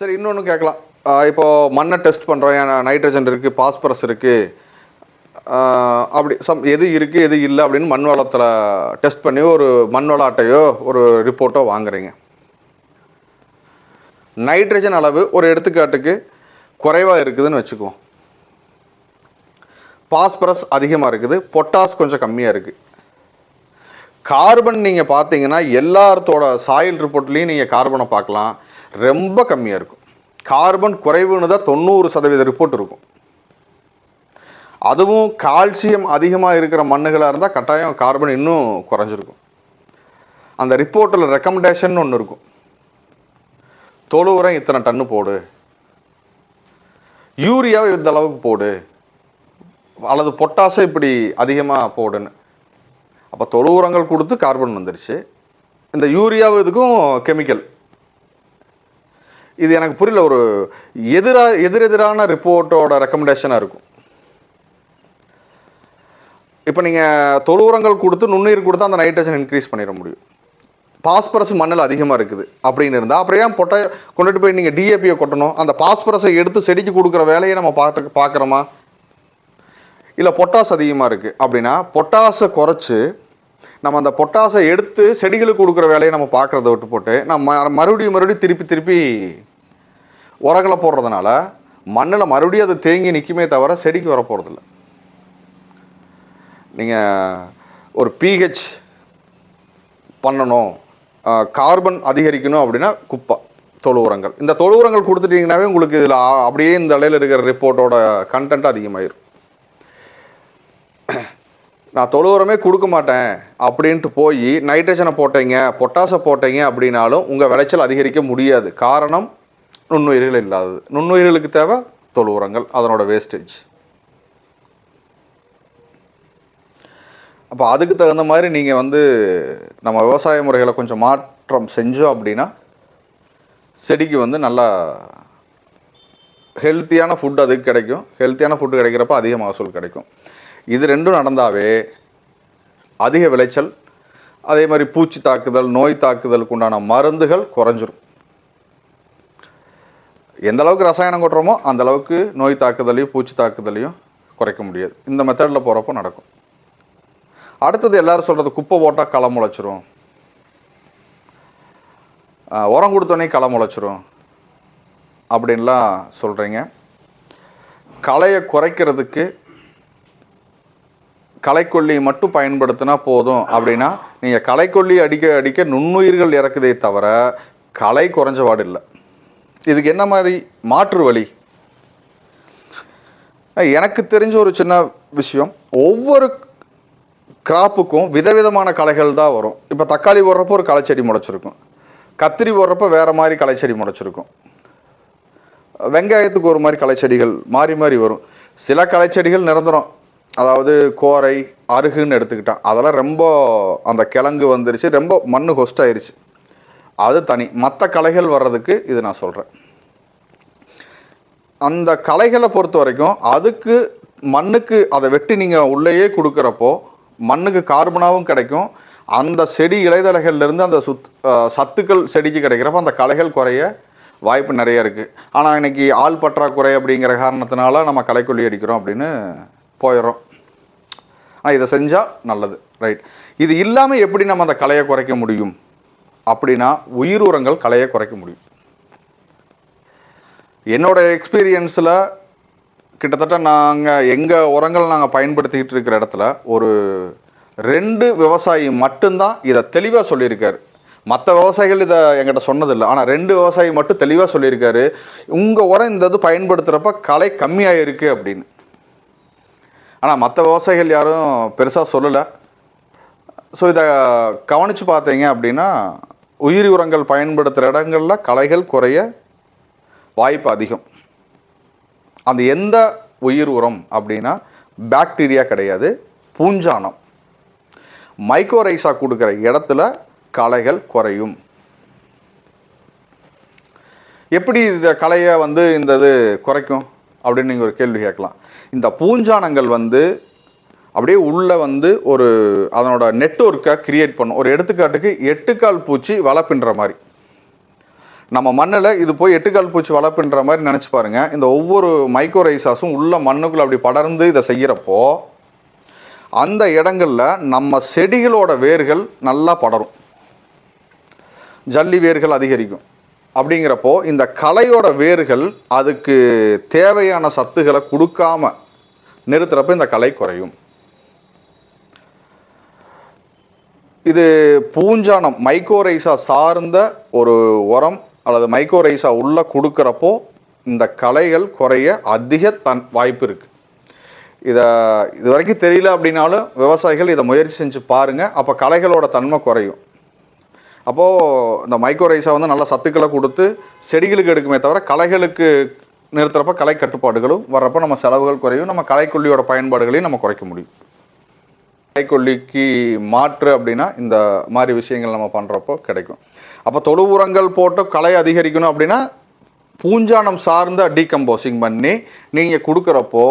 சரி இன்னொன்று கேட்கலாம். இப்போது மண்ணை டெஸ்ட் பண்ணுறோம் ஏன்னா நைட்ரஜன் இருக்குது பாஸ்பரஸ் இருக்குது அப்படி சம் எது இருக்குது எது இல்லை அப்படின்னு மண் வளத்தில் டெஸ்ட் பண்ணி ஒரு மண் வள அட்டையோ ஒரு ரிப்போர்ட்டோ வாங்குறீங்க. நைட்ரஜன் அளவு ஒரு எடுத்துக்காட்டுக்கு குறைவாக இருக்குதுன்னு வச்சுக்குவோம். பாஸ்பரஸ் அதிகமாக இருக்குது பொட்டாஸ் கொஞ்சம் கம்மியாக இருக்குது கார்பன் நீங்கள் பார்த்தீங்கன்னா எல்லாத்தோட சாயில் ரிப்போர்ட்லேயும் நீங்கள் கார்பனை பார்க்கலாம். ரொம்ப கம்மியாக இருக்கும். கார்பன் குறைவுன்னு தான் தொண்ணூறு சதவீத ரிப்போர்ட் இருக்கும். அதுவும் கால்சியம் அதிகமாக இருக்கிற மண்ணுகளாக இருந்தால் கட்டாயம் கார்பன் இன்னும் குறைஞ்சிருக்கும். அந்த ரிப்போர்ட்டில் ரெக்கமெண்டேஷன் ஒன்று இருக்கும். தொழு உரம் இத்தனை டன்னு போடு. யூரியாவை இந்த அளவுக்கு போடு. அல்லது பொட்டாசை இப்படி அதிகமாக போடுன்னு. அப்போ தொழு உரங்கள் கொடுத்து கார்பன் வந்துருச்சு. இந்த யூரியாவும் இதுக்கும் கெமிக்கல். இது எனக்கு புரியல ஒரு எதிரா எதிரெதிரான ரிப்போர்ட்டோட ரெக்கமெண்டேஷனாக இருக்கும். இப்போ நீங்கள் தொழு உரங்கள் கொடுத்து நுண்ணுயிர் கொடுத்து அந்த நைட்ரஜன் இன்க்ரீஸ் பண்ணிட முடியும். பாஸ்பரஸ் மண்ணில் அதிகமாக இருக்குது அப்படின்னு இருந்தால் அப்புறம் ஏன் பொட்டை கொண்டுட்டு போய் நீங்கள் டிஏபியை கொட்டணும்? அந்த பாஸ்பரஸை எடுத்து செடிக்கு கொடுக்குற வேலையை நம்ம பார்த்து பார்க்குறோமா? இல்லை பொட்டாஸ் அதிகமாக இருக்குது அப்படின்னா பொட்டாஸை குறைச்சி நம்ம அந்த பொட்டாசை எடுத்து செடிகளுக்கு கொடுக்குற வேலையை நம்ம பார்க்குறத விட்டு போட்டு நம்ம மறுபடியும் மறுபடியும் திருப்பி திருப்பி உரங்களை போடுறதுனால மண்ணில் மறுபடியும் அது தேங்கி நிற்குமே தவிர செடிக்கு வர போகிறதில்ல நீங்கள் ஒரு பிஹெச் பண்ணணும் கார்பன் அதிகரிக்கணும் அப்படின்னா குப்பை தொழு உரங்கள். இந்த தொழு உரங்கள் கொடுத்துட்டிங்கனாவே உங்களுக்கு இதில் அப்படியே இந்த இலையில் இருக்கிற ரிப்போர்ட்டோட கண்டென்ட் அதிகமாயிரும். நான் தொழு உரமே கொடுக்க மாட்டேன் அப்படின்ட்டு போய் நைட்ரஜனை போட்டீங்க பொட்டாசை போட்டீங்க அப்படின்னாலும் உங்கள் விளைச்சல் அதிகரிக்க முடியாது. காரணம் நுண்ணுயிர்கள் இல்லாதது. நுண்ணுயிர்களுக்கு தேவை தொழு உரங்கள் அதனோட வேஸ்டேஜ் அப்போ அதுக்கு தகுந்த மாதிரி நீங்கள் வந்து நம்ம விவசாய முறைகளை கொஞ்சம் மாற்றம் செஞ்சோம் அப்படின்னா செடிக்கு வந்து நல்லா ஹெல்த்தியான ஃபுட் அதுக்கு கிடைக்கும். ஹெல்த்தியான ஃபுட்டு கிடைக்கிறப்ப அதிக மகசூல் கிடைக்கும். இது ரெண்டும் நடந்தாவே அதிக விளைச்சல் அதே மாதிரி பூச்சி தாக்குதல் நோய் தாக்குதலுக்கு உண்டான மருந்துகள் குறைஞ்சிரும். எந்த அளவுக்கு ரசாயனம் கொட்டுறோமோ அந்த அளவுக்கு நோய் தாக்குதலையும் பூச்சி தாக்குதலையும் குறைக்க முடியாது. இந்த மெத்தடில் போகிறப்போ நடக்கும். அடுத்தது எல்லாரும் சொல்கிறது குப்பை போட்டால் களை முளைச்சிரும். உரம் கொடுத்தோன்னே களை முளைச்சிரும். அப்படின்லாம் சொல்கிறீங்க களையை குறைக்கிறதுக்கு களைக்கொல்லி மட்டும் பயன்படுத்தினா போதும் அப்படின்னா நீங்கள் களைக்கொல்லி அடிக்க அடிக்க நுண்ணுயிர்கள் இறக்குதே தவிர களை குறைஞ்ச பாடு இல்லை. இதுக்கு என்ன மாதிரி மாற்று வழி? எனக்கு தெரிஞ்ச ஒரு சின்ன விஷயம். ஒவ்வொரு கிராப்புக்கும் விதவிதமான களைகள் தான் வரும். இப்போ தக்காளி போடுறப்போ ஒரு களைச்செடி முளைச்சிருக்கும். கத்திரி போடுறப்போ வேறு மாதிரி களைச்செடி முளைச்சிருக்கும். வெங்காயத்துக்கு ஒரு மாதிரி களைச்செடிகள் மாறி மாறி வரும். சில களைச்செடிகள் நிரந்தரம். அதாவது கோரை அருகுன்னு எடுத்துக்கிட்டான். அதெல்லாம் ரொம்ப அந்த கிழங்கு வந்துருச்சு. ரொம்ப மண்ணு ஹொஸ்ட் ஆயிடுச்சு அது தனி. மற்ற கலைகள் வர்றதுக்கு இது நான் சொல்கிறேன் அந்த களைகளை பொறுத்த வரைக்கும் அதுக்கு மண்ணுக்கு அதை வெட்டி நீங்கள் உள்ளேயே கொடுக்குறப்போ மண்ணுக்கு கார்பனாகவும் கிடைக்கும். அந்த செடி இலைதலைகள்லேருந்து அந்த சுத் சத்துக்கள் செடிக்கு கிடைக்கிறப்ப அந்த களைகள் குறைய வாய்ப்பு நிறைய இருக்குது ஆனால் இன்னைக்கு ஆள் பற்றாக்குறை அப்படிங்கிற காரணத்தினால நம்ம களைக்கொல்லி அடிக்கிறோம் அப்படின்னு போயிடுறோம். ஆனால் இதை செஞ்சால் நல்லது ரைட் இது இல்லாமல் எப்படி நம்ம அந்த கலையை குறைக்க முடியும்? அப்படின்னா உயிர் உரங்கள் கலையை குறைக்க முடியும். என்னோட எக்ஸ்பீரியன்ஸில் கிட்டத்தட்ட நாங்கள் எங்கள் உரங்கள் நாங்கள் பயன்படுத்திக்கிட்டு இருக்கிற இடத்துல ஒரு ரெண்டு விவசாயி மட்டும்தான் இதை தெளிவாக சொல்லியிருக்காரு. மற்ற விவசாயிகள் இதை எங்கிட்ட சொன்னதில்லை. ஆனால் ரெண்டு விவசாயி மட்டும் தெளிவாக சொல்லியிருக்காரு. உங்கள் உரம் இந்த இது பயன்படுத்துகிறப்ப கலை கம்மியாக இருக்குது அப்படின்னு. ஆனால் மற்ற விவசாயிகள் யாரும் பெருசாக சொல்லலை. ஸோ இதை கவனித்து பார்த்தீங்க அப்படின்னா உயிரி உரங்கள் பயன்படுத்துகிற இடங்களில் களைகள் குறைய வாய்ப்பு அதிகம். அந்த எந்த உயிர் உரம் அப்படின்னா பாக்டீரியா கிடையாது பூஞ்சானம். மைக்ரோரைஸா கொடுக்குற இடத்துல களைகள் குறையும். எப்படி இந்த களையை வந்து இந்த இது குறைக்கும்? அப்படின்னு நீங்கள் ஒரு கேள்வி கேட்கலாம். இந்த பூஞ்சானங்கள் வந்து அப்படியே உள்ளே வந்து ஒரு அதனோட நெட்ஒர்க்கை கிரியேட் பண்ணும். ஒரு எடுத்துக்காட்டுக்கு எட்டுக்கால் பூச்சி வளர்ப்பின்ற மாதிரி. நம்ம மண்ணில் இது போய் எட்டுக்கால் பூச்சி வளர்ப்புன்ற மாதிரி நினச்சி பாருங்க. இந்த ஒவ்வொரு மைக்ரோரைசாஸும் உள்ள மண்ணுக்குள்ளே அப்படி படர்ந்து இதை செய்கிறப்போ அந்த இடங்களில் நம்ம செடிகளோட வேர்கள் நல்லா படரும். ஜல்லி வேர்கள் அதிகரிக்கும். அப்படிங்கிறப்போ இந்த கலையோட வேர்கள் அதுக்கு தேவையான சத்துக்களை கொடுக்காம நிறுத்துறப்ப இந்த கலை குறையும். இது பூஞ்சானம் மைக்கோரைசா சார்ந்த ஒரு உரம் அல்லது மைக்கோரைசா உள்ள கொடுக்குறப்போ இந்த கலைகள் குறைய அதிக தன் வாய்ப்பு இருக்குது இதை இது வரைக்கும் தெரியல அப்படின்னாலும் விவசாயிகள் இதை முயற்சி செஞ்சு பாருங்கள் அப்போ கலைகளோட தன்மை குறையும். அப்போது இந்த மைக்ரோரைஸை வந்து நல்ல சத்துக்களை கொடுத்து செடிகளுக்கு எடுக்குமே தவிர களைகளுக்கு நிறுத்துகிறப்ப கலை கட்டுப்பாடுகளும் வர்றப்போ நம்ம செலவுகள் குறையும். நம்ம கலைக்கொல்லியோட பயன்பாடுகளையும் நம்ம குறைக்க முடியும். கலைக்கொல்லிக்கு மாற்று அப்படின்னா இந்த மாதிரி விஷயங்கள் நம்ம பண்ணுறப்போ கிடைக்கும். அப்போ தொழு உரங்கள் போட்டு கலை அதிகரிக்கணும் அப்படின்னா பூஞ்சானம் சார்ந்த டீகம்போசிங் பண்ணி நீங்கள் கொடுக்குறப்போ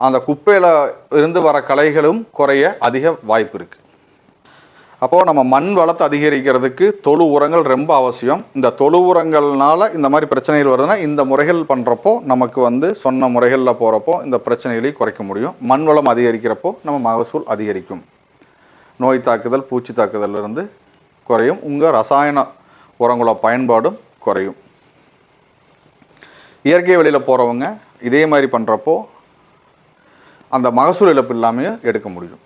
அந்த குப்பையில் இருந்து வர கலைகளும் குறைய அதிக வாய்ப்பு இருக்குது அப்போது நம்ம மண் வளத்தை அதிகரிக்கிறதுக்கு தொழு உரங்கள் ரொம்ப அவசியம். இந்த தொழு உரங்கள்னால இந்த மாதிரி பிரச்சனைகள் வருதுன்னா இந்த முறைகள் பண்ணுறப்போ நமக்கு வந்து சொன்ன முறைகளில் போகிறப்போ இந்த பிரச்சனைகளை குறைக்க முடியும். மண் வளம் அதிகரிக்கிறப்போ நம்ம மகசூல் அதிகரிக்கும். நோய் தாக்குதல் பூச்சி தாக்குதலிருந்து குறையும். உங்கள் ரசாயன உரங்களோட பயன்பாடும் குறையும். இயற்கை வழியில் போகிறவங்க இதே மாதிரி பண்ணுறப்போ அந்த மகசூல் இழப்பு இல்லாமையும் எடுக்க முடியும்.